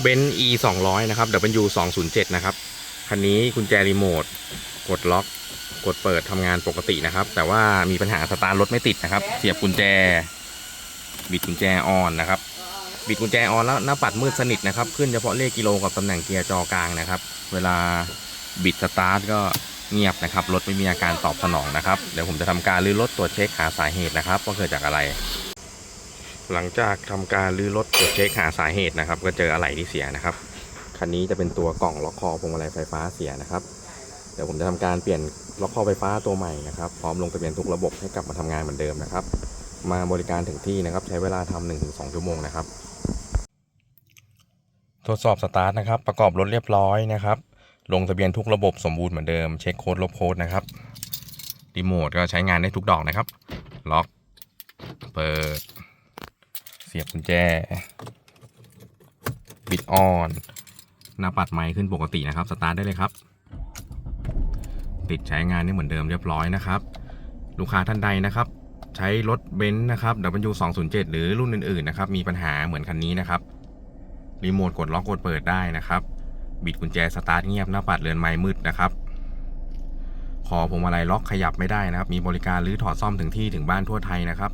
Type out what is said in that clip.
เบนซ์ e 2 0 0นะครับ W 2 0 7นะครับ คันนี้กุญแจรีโมท กดล็อก กดเปิดทำงานปกตินะครับ แต่ว่ามีปัญหาสตาร์ทรถไม่ติดนะครับ เสียบกุญแจ บิดกุญแจออนนะครับ บิดกุญแจออนแล้วหน้าปัดมืดสนิทนะครับ ขึ้นเฉพาะเลขกิโลกับตำแหน่งเกียร์จอกลางนะครับ เวลาบิดสตาร์ทก็เงียบนะครับ รถไม่มีอาการตอบสนองนะครับ เดี๋ยวผมจะทำการรื้อรถตรวจเช็คหาสาเหตุนะครับว่าเกิดจากอะไร หลังจากทำการรื้อรถตรวจเช็คหาสาเหตุนะครับ ก็เจออะไหล่ที่เสียนะครับ คันนี้จะเป็นตัวกล่องล็อกคอพวงมาลัยไฟฟ้าเสียนะครับ เดี๋ยวผมจะทำการเปลี่ยนล็อกคอไฟฟ้าตัวใหม่นะครับ พร้อมลงทะเบียนทุกระบบให้กลับมาทำงานเหมือนเดิมนะครับ มาบริการถึงที่นะครับ ใช้เวลาทำหนึ่งถึงสองชั่วโมงนะครับ ทดสอบสตาร์ทนะครับ ประกอบรถเรียบร้อยนะครับ ลงทะเบียนทุกระบบสมบูรณ์เหมือนเดิม เช็คโค้ดลบโค้ดนะครับรีโมทก็ใช้งานได้ทุกดอกนะครับ ล็อก เปิด สียบกุญแจ บิดออน หน้าปัดไมค์ขึ้นปกตินะครับ สตาร์ทได้เลยครับ ติดใช้งานได้เหมือนเดิมเรียบร้อยนะครับ ลูกค้าท่านใดนะครับ ใช้รถเบนซ์นะครับ W 2 0 7 หรือรุ่นอื่นๆนะครับ มีปัญหาเหมือนคันนี้นะครับ รีโมทกดล็อกกดเปิดได้นะครับ บิดกุญแจสตาร์ทเงียบหน้าปัดเรือนไม้มืดนะครับคอพวงมาลัยล็อกขยับไม่ได้นะครับ มีบริการรื้อถอดซ่อมถึงที่ถึงบ้านทั่วไทยนะครับ